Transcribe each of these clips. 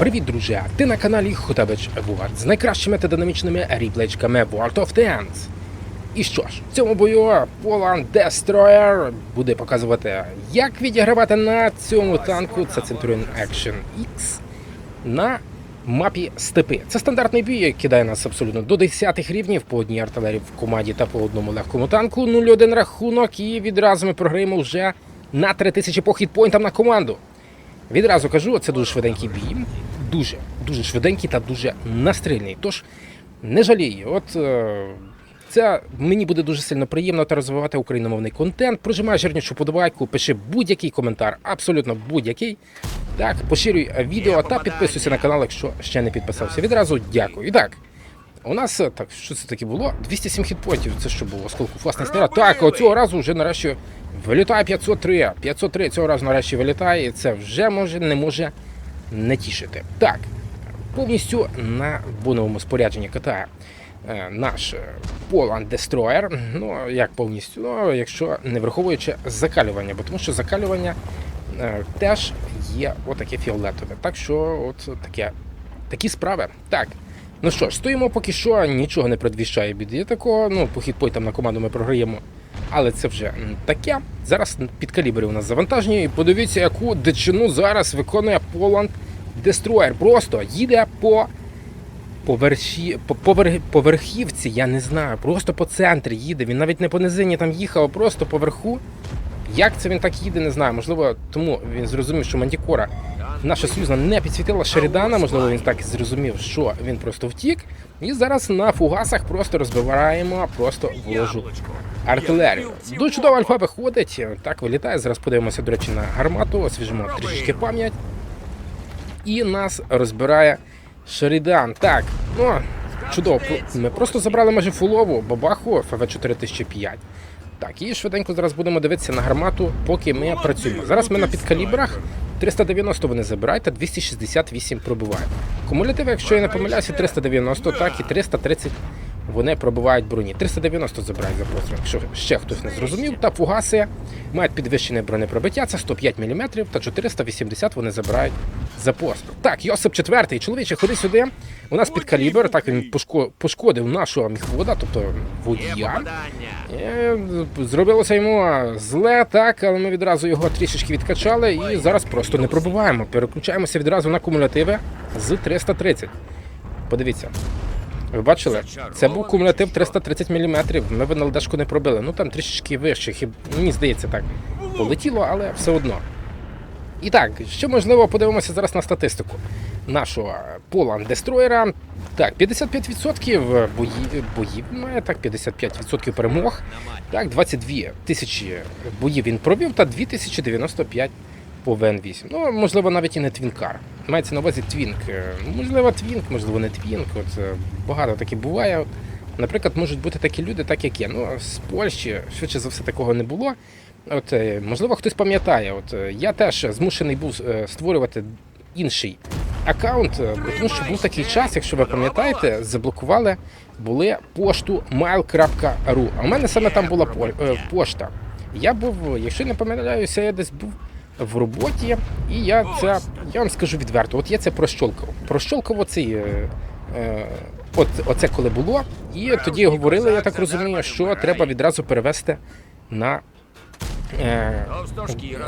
Привіт, друзі! Ти на каналі Хотабич Евуард з найкращими та динамічними ріплечками World of Tanks. І що ж, в цьому бою Poland Destroyer буде показувати, як відігравати на цьому танку. Це Centurion Action X на мапі степи. Це стандартний бій, який кидає нас абсолютно до 10 рівнів по одній артилерії в команді та по одному легкому танку. 0-1 рахунок, і відразу ми програємо вже на 3000 по хітпойнтам на команду. Відразу кажу, це дуже швиденький бій. Дуже, дуже швиденький та дуже настрільний. Тож не жалій. От е, це мені буде дуже сильно приємно та розвивати україномовний контент. Прожимай жирнішу подобайку, пиши будь-який коментар, абсолютно будь-який. Так, поширюй е, відео та підписуйся на канал, якщо ще не підписався. Відразу дякую. І так. У нас е, так, що це таке було? 207 хітпоінтів. Це що було? Осколку власний снаряд. Так, оцього разу вже нарешті вилітає 503. 503 цього разу нарешті вилітає, і це вже може не може не тішити. Так, повністю на боновому спорядженні катає е, наш е, Poland Destroyer. Ну, як повністю? Ну, якщо не враховуючи закалювання, бо тому що закалювання е, теж є отаке фіолетове. Так що, от таке, такі справи. Так. Ну що ж, стоїмо поки що, нічого не предвіщає біди такого. Ну, по хітпойтам на команду ми програємо. Але це вже таке. Зараз під калібри у нас завантажені. І подивіться, яку дичину зараз виконує Poland Destroyer. Просто їде по поверхі, по, повер, по я не знаю, просто по центрі їде. Він навіть не по низині там їхав, а просто по верху. Як це він так їде, не знаю. Можливо, тому він зрозумів, що Мантікора наша союзна не підсвітила Шерідана. Можливо, він так і зрозумів, що він просто втік. І зараз на фугасах просто розбиваємо просто ворожу артилерію. Дуже чудово альфа виходить. Так вилітає. Зараз подивимося, до речі, на гармату, освіжимо трішечки пам'ять. І нас розбирає Шерідан. Так, ну чудово. Ми просто забрали майже фулову бабаху ФВ 4005. Так, і швиденько зараз будемо дивитися на гармату, поки ми працюємо. Зараз ми на підкалібрах. 390 вони забирають, та 268 пробивають. Кумулятиви, якщо я не помиляюся, 390, так і 330 вони пробивають броні. 390 забирають за постріл, якщо ще хтось не зрозумів. Та фугаси мають підвищене бронепробиття, це 105 мм, та 480 вони забирають за постріл. Так, Йосип четвертий, чоловіче, ходи сюди. У нас під калібр, так він пошкодив нашого міхвода, тобто водія. Е, Зробилося йому зле, так, але ми відразу його трішечки відкачали і зараз просто не пробуваємо. Переключаємося відразу на кумулятиви з 330. Подивіться. Ви бачили? Це був кумулятив 330 мм. Ми в НЛДшку не пробили. Ну там трішечки вище, хіб... мені здається так. Полетіло, але все одно. І так, що можливо, подивимося зараз на статистику нашого Poland Destroyer. Так, 55% бої, боїв має, так, 55% перемог. Так, 22 тисячі боїв він провів та 2095 по ВН8. Ну, можливо, навіть і не твінкар. Мається на увазі твінк. Е, Можливо, твінк, можливо, не твінк. От е, багато таке буває. Наприклад, можуть бути такі люди, так як є. Ну, з Польщі швидше за все такого не було. От, е, можливо, хтось пам'ятає. От я теж змушений був створювати інший аккаунт, тому що був такий час, якщо ви пам'ятаєте, заблокували були пошту mail.ru. А в мене саме там була пошта. Я був, якщо не помиляюся, я десь був в роботі, і я це я вам скажу відверто. От я це прощолкав. Прощолкав оцей. е, е, От оце коли було, і тоді говорили, я так розумію, що треба відразу перевести на е,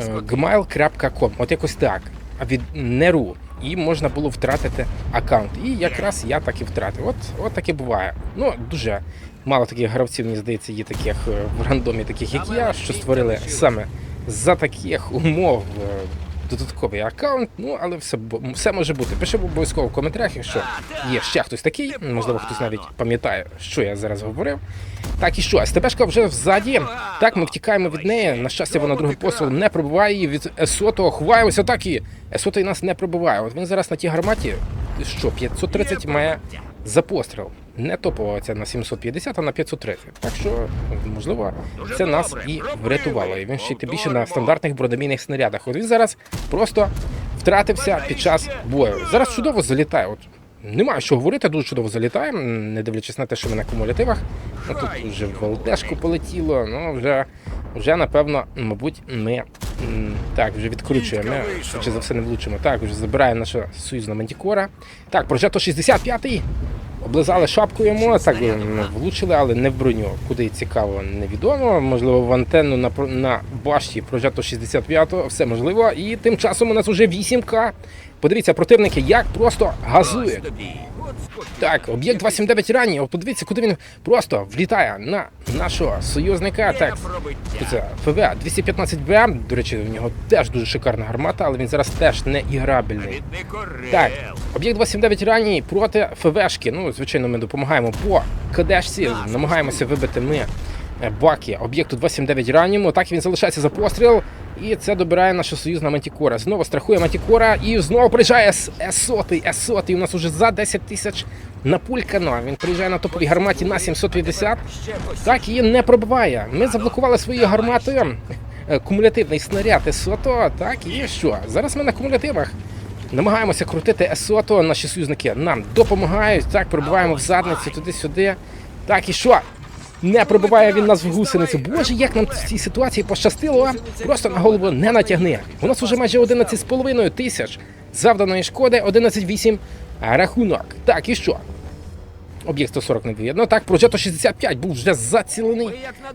е, gmail.com, от якось так, а від неру. І можна було втратити аккаунт. І якраз я так і втратив. От, от таке буває. Ну, дуже мало таких гравців, мені здається, є таких е, в рандомі, таких як я, що створили саме за таких умов е, додатковий аккаунт. Ну, але все, все може бути. Пиши обов'язково в коментарях, якщо є ще хтось такий, можливо, хтось навіть пам'ятає, що я зараз говорив. Так і що, СТБшка вже взаді. Так, ми втікаємо від неї. На щастя, вона другий постріл не пробиває її від Есотого. Ховаємося так і Есотий нас не пробиває. От він зараз на тій гарматі, що 530 має за постріл. Не топова ця на 750, а на 530. Так що, можливо, це нас і врятувало. І він ще тим більше на стандартних бродомійних снарядах. От він зараз просто втратився під час бою. Зараз чудово залітає. От немає що говорити, дуже чудово залітає, не дивлячись на те, що ми на кумулятивах. Ну тут вже в ЛДшку полетіло, ну вже, вже напевно, мабуть, ми Так, вже відкручуємо. Чи за все не влучимо. Так, вже забирає наша союзна мантікора. Так, прожето 65-й. Облизали шапку йому, так влучили, але не в броню. Куди цікаво, невідомо. Можливо, в антенну на, на башті прожето 65-го, все можливо. І тим часом у нас вже 8К. Подивіться, противники як просто газують. Так, об'єкт 279 ранній. О, Подивіться, куди він просто влітає на нашого союзника. Так, це ФВ 215Б. До речі, у нього теж дуже шикарна гармата, але він зараз теж не іграбельний. Так, об'єкт 279 ранній проти ФВшки. Ну, звичайно, ми допомагаємо по КДшці. Намагаємося вибити ми баки об'єкту 279 ранньому. Так він залишається за постріл. І це добирає наша союзна Мантікора. Знову страхує Мантікора і знову приїжджає С-100. С-100 у нас уже за 10 тисяч напулькано. Він приїжджає на топовій гарматі на 750. Так її не пробиває. Ми заблокували своєю гарматою е, кумулятивний снаряд С-100. Так і що? Зараз ми на кумулятивах. Намагаємося крутити С-100. Наші союзники нам допомагають. Так, пробиваємо в задницю туди-сюди. Так і що? Не пробиває він нас в гусеницю. Боже, як нам в цій ситуації пощастило. Просто на голову не натягни. У нас вже майже 11,5 тисяч завданої шкоди, 11,8 рахунок. Так, і що? Об'єкт 140 не видно. Так, прожето 65 був вже зацілений.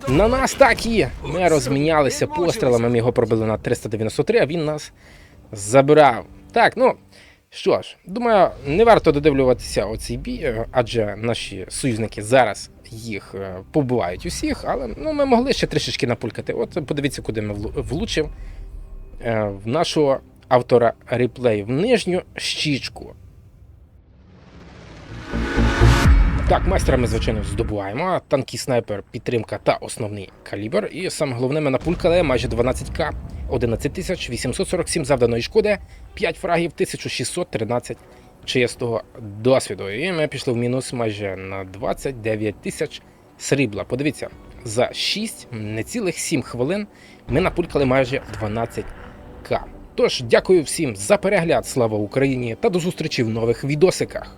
На нас так і ми розмінялися пострілами. Ми його пробили на 393, а він нас забирав. Так, ну що ж, думаю, не варто додивлюватися оцей бій, е, адже наші союзники зараз їх е, побивають усіх, але ну, ми могли ще трішечки напулькати. От подивіться, куди ми влучив е, в нашого автора реплею в нижню щічку. Так, майстра ми, звичайно, здобуваємо. Танкий снайпер, підтримка та основний калібр. І саме головне, ми напулькали майже 12к, 11 тисяч 847 завданої шкоди, 5 фрагів, 1613 чистого досвіду. І ми пішли в мінус майже на 29 тисяч срібла. Подивіться, за 6, не цілих 7 хвилин ми напулькали майже 12к. Тож, дякую всім за перегляд. Слава Україні та до зустрічі в нових відосиках.